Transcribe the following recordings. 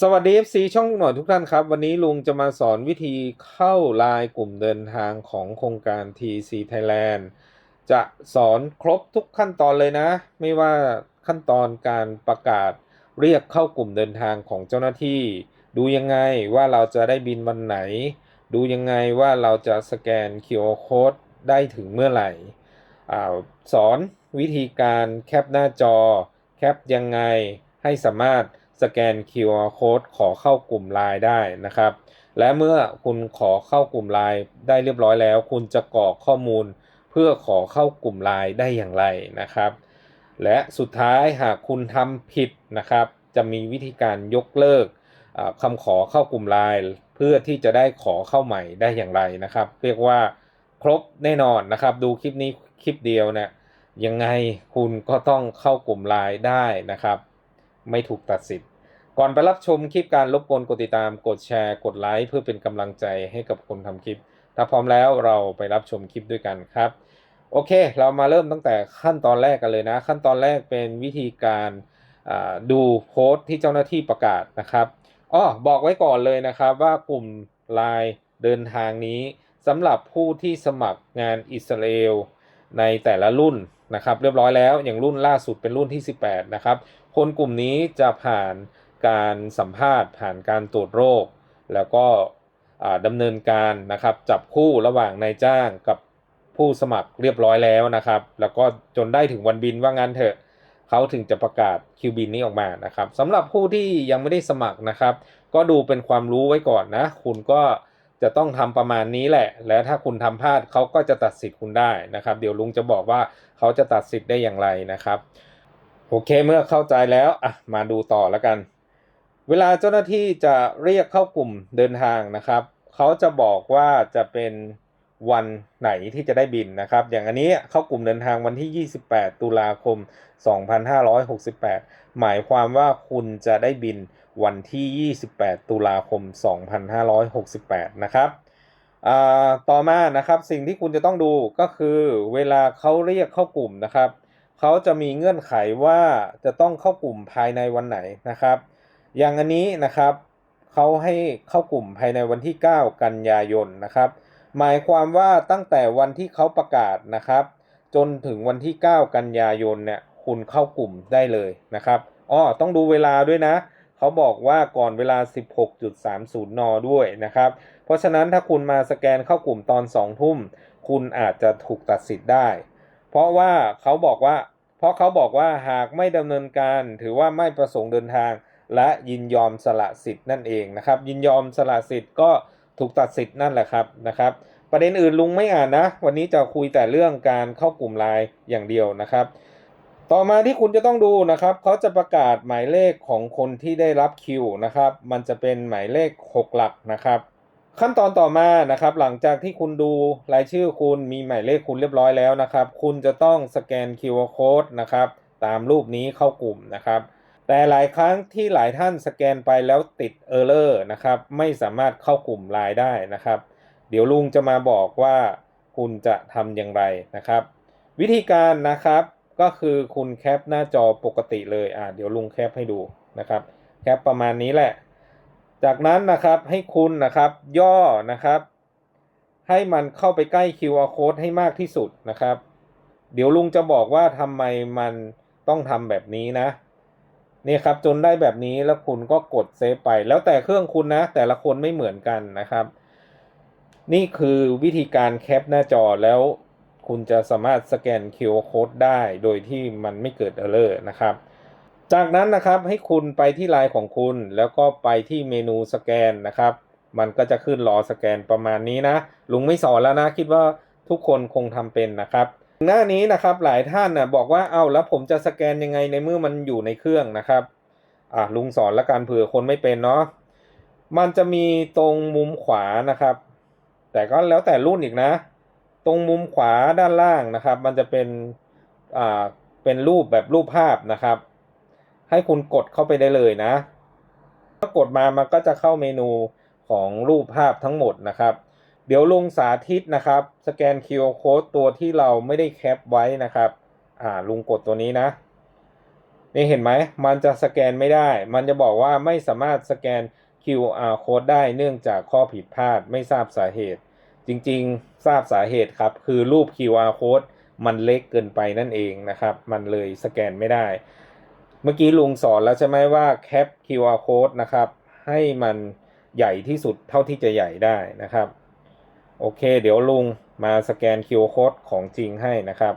สวัสดี FC ช่องหน่อยทุกท่านครับ วันนี้ลุงจะมาสอนวิธีเข้าลน์กลุ่มเดินทางของโครงการ TC Thailand จะสอนครบทุกขั้นตอนเลยนะ ไม่ว่าขั้นตอนการประกาศเรียกเข้ากลุ่มเดินทางของเจ้าหน้าที่ ดูยังไงว่าเราจะได้บินวันไหน ดูยังไงว่าเราจะสแกน QR Code ได้ถึงเมื่อไหร่อาสอนวิธีการแคปหน้าจอ แคปยังไงให้สามารถ สแกน QR Code ขอเข้ากลุ่ม Line ได้นะครับ และเมื่อคุณขอเข้ากลุ่ม Line ได้เรียบร้อยแล้ว คุณจะกรอกข้อมูลเพื่อขอเข้ากลุ่ม Line ได้อย่างไรนะครับ และสุดท้ายหากคุณทำผิดนะครับ จะมีวิธีการยกเลิกคำขอเข้ากลุ่ม Line เพื่อที่จะได้ขอเข้าใหม่ได้อย่างไรนะครับ เรียกว่าครบแน่นอนนะครับ ดูคลิปนี้คลิปเดียวเนี่ยยังไงคุณก็ต้องเข้ากลุ่ม Line ได้นะครับ ไม่ถูกตัดสิทธิ์ ก่อนไปรับชมคลิปการรบกวนกดติดตามกดแชร์กดไลค์เพื่อเป็นกำลังใจให้กับคนทำคลิป ถ้าพร้อมแล้วเราไปรับชมคลิปด้วยกันครับ โอเค เรามาเริ่มตั้งแต่ขั้นตอนแรกกันเลยนะ ขั้นตอนแรกเป็นวิธีการดูโพสต์ที่เจ้าหน้าที่ประกาศนะครับอ้อบอกไว้ก่อนเลยนะครับว่ากลุ่มไลน์เดินทางนี้สำหรับผู้ที่สมัครงานอิสราเอลในแต่ละรุ่นนะครับ เรียบร้อยแล้วอย่างรุ่นล่าสุดเป็นรุ่นที่ 18 นะครับ คนกลุ่มนี้จะผ่าน การสัมภาษณ์ผ่านการตรวจโรค แล้วก็ดำเนินการนะครับจับคู่ระหว่างนายจ้างกับผู้สมัครเรียบร้อยแล้วนะครับ แล้วก็จนได้ถึงวันบินว่างั้นเถอะเขาถึงจะประกาศคิวบินนี้ออกมานะครับสำหรับผู้ที่ยังไม่ได้สมัครนะครับ ก็ดูเป็นความรู้ไว้ก่อนนะ คุณก็จะต้องทำประมาณนี้แหละ และถ้าคุณทำพลาดเขาก็จะตัดสิทธิ์คุณได้นะครับ เดี๋ยวลุงจะบอกว่าเขาจะตัดสิทธิ์ได้อย่างไรนะครับ โอเคเมื่อเข้าใจแล้วอะมาดูต่อแล้วกัน เวลาเจ้าหน้าที่จะเรียกเข้ากลุ่มเดินทางนะครับ เขาจะบอกว่าจะเป็นวันไหนที่จะได้บินนะครับ อย่างอันนี้เข้ากลุ่มเดินทางวันที่ 28 ตุลาคม 2568 หมายความว่าคุณจะได้บินวันที่ 28 ตุลาคม 2568 นะครับต่อมานะครับสิ่งที่คุณจะต้องดูก็คือเวลาเขาเรียกเข้ากลุ่มนะครับ เขาจะมีเงื่อนไขว่าจะต้องเข้ากลุ่มภายในวันไหนนะครับ อย่างอันนี้นะครับเขาให้เข้ากลุ่มภายในวันที่ 9 กันยายนนะครับ หมายความว่าตั้งแต่วันที่เขาประกาศนะครับ จนถึงวันที่ 9 กันยายนเนี่ยคุณเข้ากลุ่มได้เลยนะครับอ้อต้องดูเวลาด้วยนะเขาบอกว่าก่อนเวลา 16.30 น ด้วยนะครับ เพราะฉะนั้นถ้าคุณมาสแกนเข้ากลุ่มตอน 2 ทุ่ม คุณอาจจะถูกตัดสิทธิ์ได้ เพราะว่าเขาบอกว่า เพราะเขาบอกว่าหากไม่ดำเนินการถือว่าไม่ประสงค์เดินทาง และยินยอมสละสิทธิ์นั่นเองนะครับ ยินยอมสละสิทธิ์ก็ถูกตัดสิทธิ์นั่นแหละครับนะครับ ประเด็นอื่นลุงไม่อ่านนะ วันนี้จะคุยแต่เรื่องการเข้ากลุ่มไลน์อย่างเดียวนะครับ ต่อมาที่คุณจะต้องดูนะครับเขาจะประกาศหมายเลขของคนที่ได้รับคิวนะครับ มันจะเป็นหมายเลข 6 หลักนะครับ ขั้นตอนต่อมานะครับ หลังจากที่คุณดูรายชื่อคุณมีหมายเลขคุณเรียบร้อยแล้วนะครับ คุณจะต้องสแกน QR Code นะครับ ตามรูปนี้เข้ากลุ่มนะครับ แต่หลายครั้งที่หลายท่านสแกนไปแล้วติดเออร์เลอร์นะครับ ไม่สามารถเข้ากลุ่มไลน์ได้นะครับ เดี๋ยวลุงจะมาบอกว่าคุณจะทำอย่างไรนะครับ วิธีการนะครับก็คือคุณแคปหน้าจอปกติเลยอ่าเดี๋ยวลุงแคปให้ดูนะครับแคปประมาณนี้แหละ จากนั้นนะครับให้คุณนะครับย่อนะครับ ให้มันเข้าไปใกล้ QR code ให้มากที่สุดนะครับ เดี๋ยวลุงจะบอกว่าทำไมมันต้องทำแบบนี้นะ นี่ครับจนได้แบบนี้แล้วคุณก็กดเซฟไป แล้วแต่เครื่องคุณนะ แต่ละคนไม่เหมือนกันนะครับ นี่คือวิธีการแคปหน้าจอแล้วคุณจะสามารถสแกน QR code ได้โดยที่มันไม่เกิด error นะครับ จากนั้นนะครับให้คุณไปที่ไลน์ของคุณแล้วก็ไปที่เมนูสแกนนะครับ มันก็จะขึ้นรอสแกนประมาณนี้นะ ลุงไม่สอนแล้วนะ คิดว่าทุกคนคงทำเป็นนะครับ หน้านี้นะครับหลายท่านนะบอกว่าเอาแล้วผมจะสแกนยังไงในเมื่อมันอยู่ในเครื่องนะครับอะลุงสอนละกันเผื่อคนไม่เป็นเนาะมันจะมีตรงมุมขวานะครับ แต่ก็แล้วแต่รุ่นอีกนะ ตรงมุมขวาด้านล่างนะครับ มันจะเป็นอ่าเป็นรูปแบบรูปภาพนะครับ ให้คุณกดเข้าไปได้เลยนะถ้ากดมามันก็จะเข้าเมนูของรูปภาพทั้งหมดนะครับ เดี๋ยวลุงสาธิตนะครับ สแกน QR code ตัวที่เราไม่ได้แคปไว้นะครับ อ่าลุงกดตัวนี้นะ นี่เห็นไหม มันจะสแกนไม่ได้ มันจะบอกว่าไม่สามารถสแกน QR code ได้เนื่องจากข้อผิดพลาดไม่ทราบสาเหตุ จริงๆ ทราบสาเหตุครับ คือรูป QR code มันเล็กเกินไปนั่นเองนะครับ มันเลยสแกนไม่ได้ เมื่อกี้ลุงสอนแล้วใช่ไหมว่าแคป QR code นะครับ ให้มันใหญ่ที่สุดเท่าที่จะใหญ่ได้นะครับ โอเค เดี๋ยวลุงมาสแกน QR code ของจริงให้นะครับ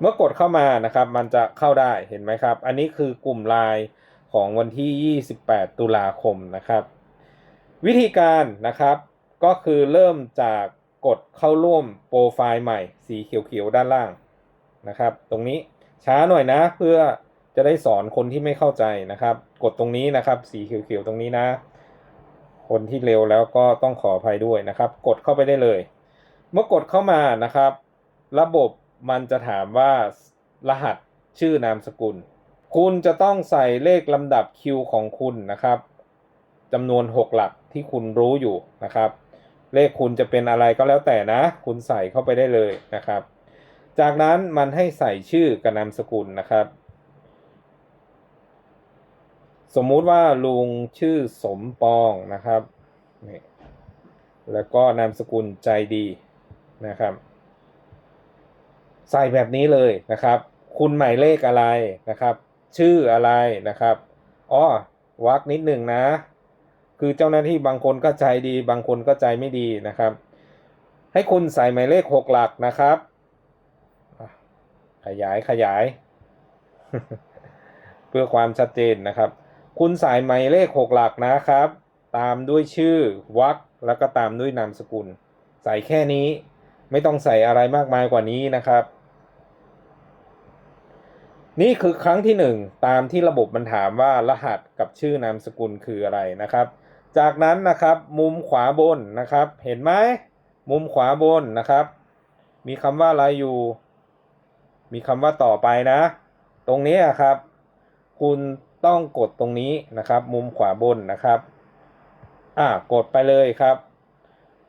เมื่อกดเข้ามานะครับ มันจะเข้าได้เห็นไหมครับ อันนี้คือกลุ่มไลน์ของวันที่ 28 ตุลาคมนะครับ วิธีการนะครับ ก็คือเริ่มจากกดเข้าร่วมโปรไฟล์ใหม่สีเขียวๆด้านล่างนะครับ ตรงนี้ช้าหน่อยนะเพื่อจะได้สอนคนที่ไม่เข้าใจนะครับ กดตรงนี้นะครับ สีเขียวๆตรงนี้นะ คนที่เร็วแล้วก็ต้องขออภัยด้วยนะครับ กดเข้าไปได้เลย เมื่อกดเข้ามานะครับ ระบบมันจะถามว่ารหัสชื่อนามสกุล คุณจะต้องใส่เลขลำดับคิวของคุณนะครับจำนวน 6 หลักที่คุณรู้อยู่นะครับ เลขคุณจะเป็นอะไรก็แล้วแต่นะ คุณใส่เข้าไปได้เลยนะครับ จากนั้นมันให้ใส่ชื่อกับนามสกุลนะครับ สมมุติว่าลุงชื่อสมปองนะครับนี่แล้วก็นามสกุลใจดีนะครับ ใส่แบบนี้เลยนะครับ คุณหมายเลขอะไรนะครับ ชื่ออะไรนะครับอ๋อวักนิดหนึ่งนะ คือเจ้าหน้าที่บางคนก็ใจดี บางคนก็ใจไม่ดีนะครับ ให้คุณใส่หมายเลขหกหลักนะครับ ขยายขยาย เพื่อความชัดเจนนะครับ คุณใส่หมายเลขหกหลักนะครับ ตามด้วยชื่อวรรคแล้วก็ตามด้วยนามสกุล ใส่แค่นี้ไม่ต้องใส่อะไรมากมายกว่านี้นะครับ นี่คือครั้งที่หนึ่งตามที่ระบบมันถามว่ารหัสกับชื่อนามสกุลคืออะไรนะครับ จากนั้นนะครับมุมขวาบนนะครับ เห็นไหมมุมขวาบนนะครับ มีคำว่าอะไรอยู่ มีคำว่าต่อไปนะ ตรงนี้ครับ คุณ ต้องกดตรงนี้นะครับ มุมขวาบนนะครับอ่ากดไปเลยครับ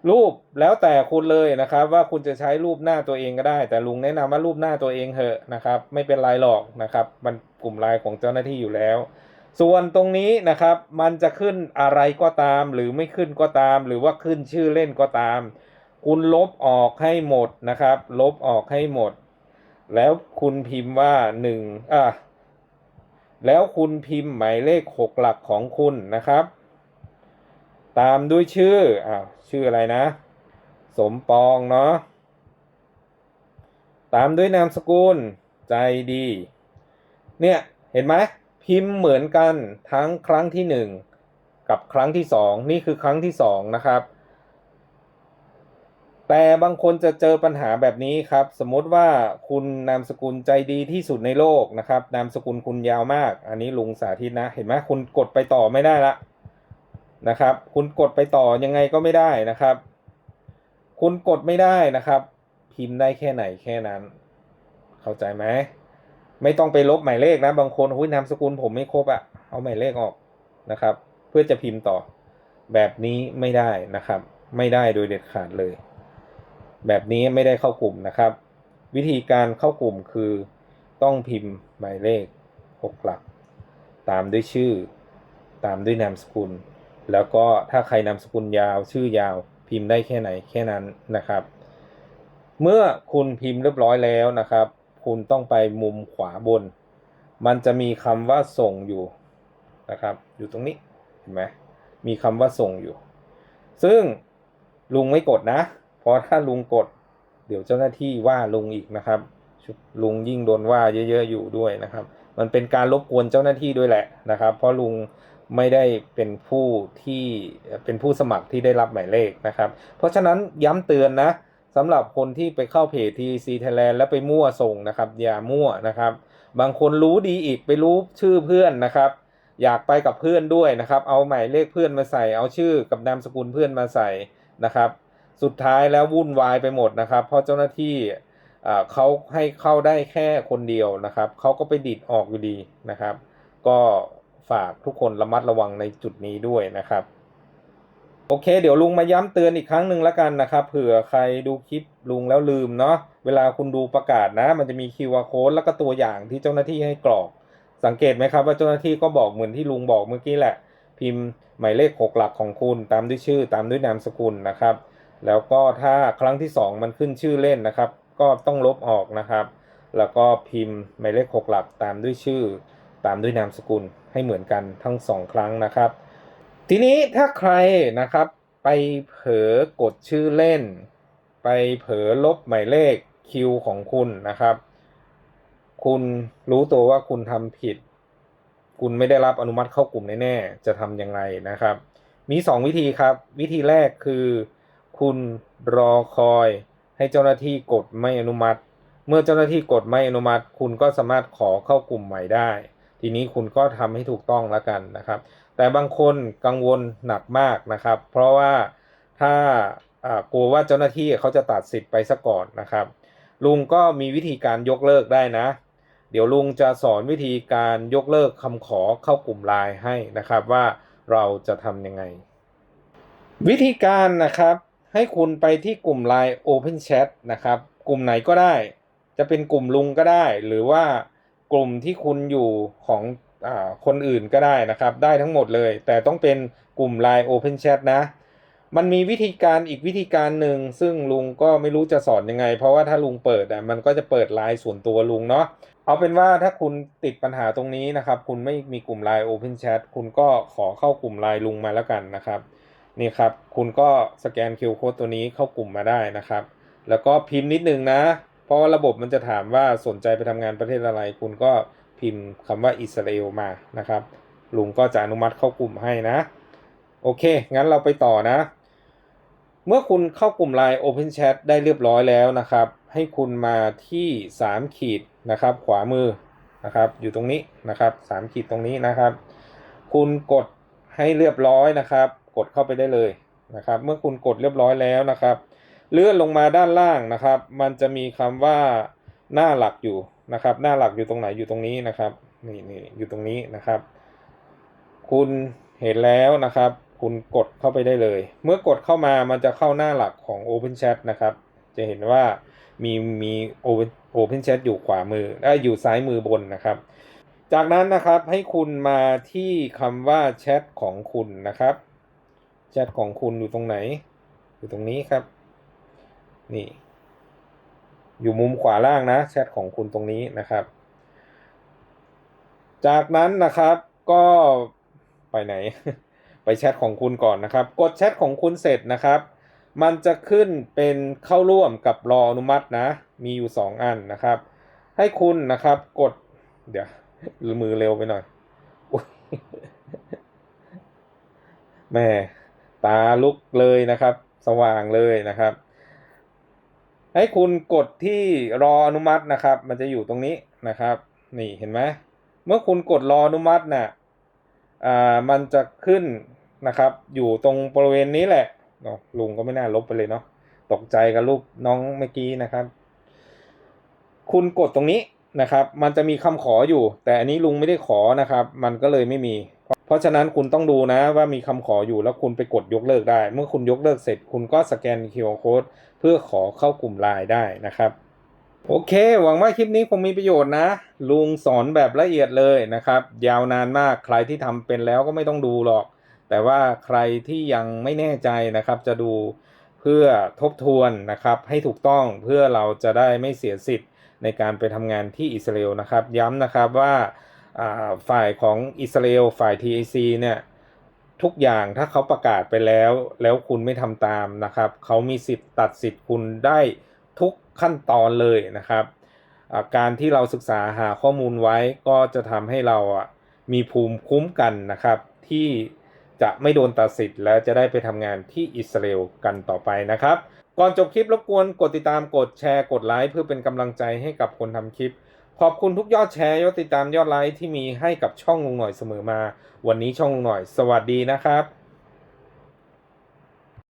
รูปแล้วแต่คุณเลยนะครับ ว่าคุณจะใช้รูปหน้าตัวเองก็ได้ แต่ลุงแนะนำว่ารูปหน้าตัวเองเหอะนะครับ ไม่เป็นไรหรอกนะครับ มันกลุ่มไลน์ของเจ้าหน้าที่อยู่แล้ว ส่วนตรงนี้นะครับ มันจะขึ้นอะไรก็ตาม หรือไม่ขึ้นก็ตาม หรือว่าขึ้นชื่อเล่นก็ตาม คุณลบออกให้หมดนะครับ ลบออกให้หมด แล้วคุณพิมพ์ว่าหนึ่งอะ แล้วคุณพิมพ์หมายเลขหกหลักของคุณนะครับ ตามด้วยชื่ออ้าชื่ออะไรนะ สมปองเนาะตามด้วยนามสกุลใจดี เนี่ยเห็นไหมพิมพ์เหมือนกันทั้งครั้งที่หนึ่งกับครั้งที่สองนี่คือครั้งที่สองนะครับ แต่บางคนจะเจอปัญหาแบบนี้ครับ สมมติว่าคุณนามสกุลใจดีที่สุดในโลกนะครับ นามสกุลคุณยาวมาก อันนี้ลุงสาธิตนะ เห็นไหมคุณกดไปต่อไม่ได้ละนะครับ คุณกดไปต่อยังไงก็ไม่ได้นะครับ คุณกดไม่ได้นะครับ พิมพ์ได้แค่ไหนแค่นั้น เข้าใจไหมไม่ต้องไปลบหมายเลขนะ บางคนหุ้ยนามสกุลผมไม่ครบอะเอาหมายเลขออกนะครับ เพื่อจะพิมพ์ต่อแบบนี้ไม่ได้นะครับ ไม่ได้โดยเด็ดขาดเลย แบบนี้ไม่ได้เข้ากลุ่มนะครับ วิธีการเข้ากลุ่มคือต้องพิมพ์หมายเลขหกหลัก ตามด้วยชื่อ ตามด้วยนามสกุล แล้วก็ถ้าใครนามสกุลยาว ชื่อยาวพิมพ์ได้แค่ไหนแค่นั้นนะครับ เมื่อคุณพิมพ์เรียบร้อยแล้วนะครับ คุณต้องไปมุมขวาบน มันจะมีคำว่าส่งอยู่นะครับ อยู่ตรงนี้เห็นไหมมีคำว่าส่งอยู่ ซึ่งลุงไม่กดนะ ราะถ้าลุงกด เดี๋ยวเจ้าหน้าที่ว่าลุงอีกนะครับ ลุงยิ่งโดนว่าเยอะๆอยู่ด้วยนะครับ มันเป็นการรบกวนเจ้าหน้าที่ด้วยแหละนะครับ เพราะลุงไม่ได้เป็นผู้ที่เป็นผู้สมัครที่ได้รับหมายเลขนะครับ เพราะฉะนั้นย้ำเตือนนะสำหรับคนที่ไปเข้าเพจ TC Thailand แล้วไปมั่วส่งนะครับ อย่ามั่วนะครับ บางคนรู้ดีอีกไปรู้ชื่อเพื่อนนะครับ อยากไปกับเพื่อนด้วยนะครับ เอาหมายเลขเพื่อนมาใส่ เอาชื่อกับนามสกุลเพื่อนมาใส่นะครับ สุดท้ายแล้ววุ่นวายไปหมดนะครับ เพราะเจ้าหน้าที่เขาให้เข้าได้แค่คนเดียวนะครับเขาก็ไปดิดออกอยู่ดีนะครับ ก็ฝากทุกคนระมัดระวังในจุดนี้ด้วยนะครับ โอเค เดี๋ยวลุงมาย้ำเตือนอีกครั้งหนึ่งแล้วกันนะครับเผื่อใครดูคลิปลุงแล้วลืมเนาะเวลาคุณดูประกาศนะ มันจะมี QR code แล้วก็ตัวอย่างที่เจ้าหน้าที่ให้กรอก สังเกตไหมครับว่าเจ้าหน้าที่ก็บอกเหมือนที่ลุงบอกเมื่อกี้แหละ พิมพ์หมายเลขหกหลักของคุณ ตามด้วยชื่อ ตามด้วยนามสกุลนะครับ แล้วก็ถ้าครั้งที่สองมันขึ้นชื่อเล่นนะครับ ก็ต้องลบออกนะครับ แล้วก็พิมพ์หมายเลขหกหลักตามด้วยชื่อ ตามด้วยนามสกุลให้เหมือนกันทั้งสองครั้งนะครับ ทีนี้ถ้าใครนะครับไปเผลอกดชื่อเล่น ไปเผลอลบหมายเลขคิวของคุณนะครับ คุณรู้ตัวว่าคุณทำผิด คุณไม่ได้รับอนุมัติเข้ากลุ่มแน่ๆจะทำยังไงนะครับ มี 2 วิธีครับ วิธีแรกคือ คุณรอคอย ให้เจ้าหน้าที่กดไม่อนุมัติ เมื่อเจ้าหน้าที่กดไม่อนุมัติ คุณก็สามารถขอเข้ากลุ่มใหม่ได้ ทีนี้คุณก็ทำให้ถูกต้องแล้วกันนะครับ แต่บางคนกังวลหนักมากนะครับ เพราะว่าถ้าอ่ากลัวว่าเจ้าหน้าที่เขาจะตัดสิทธิ์ไปซะก่อนนะครับ ลุงก็มีวิธีการยกเลิกได้นะ เดี๋ยวลุงจะสอนวิธีการยกเลิกคำขอเข้ากลุ่มไลน์ให้นะครับว่าเราจะทำยังไง วิธีการนะครับ ให้คุณไปที่กลุ่ม Line Open Chat นะครับ กลุ่มไหนก็ได้ จะเป็นกลุ่มลุงก็ได้ หรือว่ากลุ่มที่คุณอยู่ของอคนอื่นก็ได้นะครับ ได้ทั้งหมดเลย แต่ต้องเป็นกลุ่ม Line Open Chat นะ มันมีวิธีการอีกวิธีการหนึ่งซึ่งลุงก็ไม่รู้จะสอนยังไง เพราะว่าถ้าลุงเปิดอะมันก็จะเปิดไลน์ส่วนตัวลุงเนาะเอาเป็นว่าถ้าคุณติดปัญหาตรงนี้นะครับ คุณไม่มีกลุ่ม Line Open Chat คุณก็ขอเข้ากลุ่มไลน์ลุงมาแล้วกันนะครับ นี่ครับ คุณก็สแกน QR Code ตัวนี้เข้ากลุ่มมาได้นะครับ แล้วก็พิมพ์นิดนึงนะ เพราะว่าระบบมันจะถามว่าสนใจไปทำงานประเทศอะไร คุณก็พิมพ์คำว่าอิสราเอลมานะครับ ลุงก็จะอนุมัติเข้ากลุ่มให้นะ โอเค งั้นเราไปต่อนะ เมื่อคุณเข้ากลุ่ม Line Open Chat ได้เรียบร้อยแล้วนะครับ ให้คุณมาที่ 3 ขีดนะครับ ขวามือนะครับ อยู่ตรงนี้นะครับ 3 ขีดตรงนี้นะครับ คุณกดให้เรียบร้อยนะครับ กดเข้าไปได้เลยนะครับ เมื่อคุณกดเรียบร้อยแล้วนะครับ เลื่อนลงมาด้านล่างนะครับ มันจะมีคำว่าหน้าหลักอยู่นะครับ หน้าหลักอยู่ตรงไหนอยู่ตรงนี้นะครับนี่นี่อยู่ตรงนี้นะครับ คุณเห็นแล้วนะครับ คุณกดเข้าไปได้เลย เมื่อกดเข้ามามันจะเข้าหน้าหลักของ Open Chat นะครับ จะเห็นว่ามีมี Open Open Chat อยู่ขวามือเอ้อยู่ซ้ายมือบนนะครับ จากนั้นนะครับให้คุณมาที่คำว่าแชทของคุณนะครับ แชทของคุณอยู่ตรงไหน อยู่ตรงนี้ครับ นี่ อยู่มุมขวาล่างนะแชทของคุณตรงนี้นะครับ จากนั้นนะครับก็ไปไหน ไปแชทของคุณก่อนนะครับ กดแชทของคุณเสร็จนะครับ มันจะขึ้นเป็นเข้าร่วมกับรออนุมัตินะ มีอยู่ 2 อันนะครับ ให้คุณนะครับกด เดี๋ยวมือเร็วไปหน่อยแม่ ตาลุกเลยนะครับ สว่างเลยนะครับ ให้คุณกดที่รออนุมัตินะครับ มันจะอยู่ตรงนี้นะครับ นี่เห็นไหมเมื่อคุณกดรออนุมัติน่ะอ่ามันจะขึ้นนะครับ อยู่ตรงบริเวณนี้แหละเนาะลุงก็ไม่น่าลบไปเลยเนาะตกใจกับรูปน้องเมื่อกี้นะครับ คุณกดตรงนี้นะครับ มันจะมีคำขออยู่ แต่อันนี้ลุงไม่ได้ขอนะครับ มันก็เลยไม่มี เพราะฉะนั้นคุณต้องดูนะว่ามีคำขออยู่แล้วคุณไปกดยกเลิกได้ เมื่อคุณยกเลิกเสร็จ คุณก็สแกน QR Code เพื่อขอเข้ากลุ่มไลน์ได้นะครับโอเค หวังว่าคลิปนี้คงมีประโยชน์นะ ลุงสอนแบบละเอียดเลยนะครับ ยาวนานมากใครที่ทำเป็นแล้วก็ไม่ต้องดูหรอก แต่ว่าใครที่ยังไม่แน่ใจนะครับ จะดูเพื่อทบทวนนะครับ ให้ถูกต้องเพื่อเราจะได้ไม่เสียสิทธิ์ในการไปทำงานที่อิสราเอลนะครับ ย้ำนะครับว่า ฝ่ายของอิสราเอลฝ่าย TAC เนี่ยทุกอย่างถ้าเขาประกาศไปแล้ว แล้วคุณไม่ทำตามนะครับเขามีสิทธิ์ตัดสิทธิ์คุณได้ทุกขั้นตอนเลยนะครับ การที่เราศึกษาหาข้อมูลไว้ก็จะทำให้เราอะมีภูมิคุ้มกันนะครับ ที่จะไม่โดนตัดสิทธิ์และจะได้ไปทำงานที่อิสราเอลกันต่อไปนะครับ ก่อนจบคลิปรบกวนกดติดตามกดแชร์กดไลค์เพื่อเป็นกำลังใจให้กับคนทำคลิป ขอบคุณทุกยอดแชร์ยอดติดตามยอดไลค์ที่มีให้กับช่องลุงหน่อยเสมอมา วันนี้ช่องลุงหน่อย สวัสดีนะครับ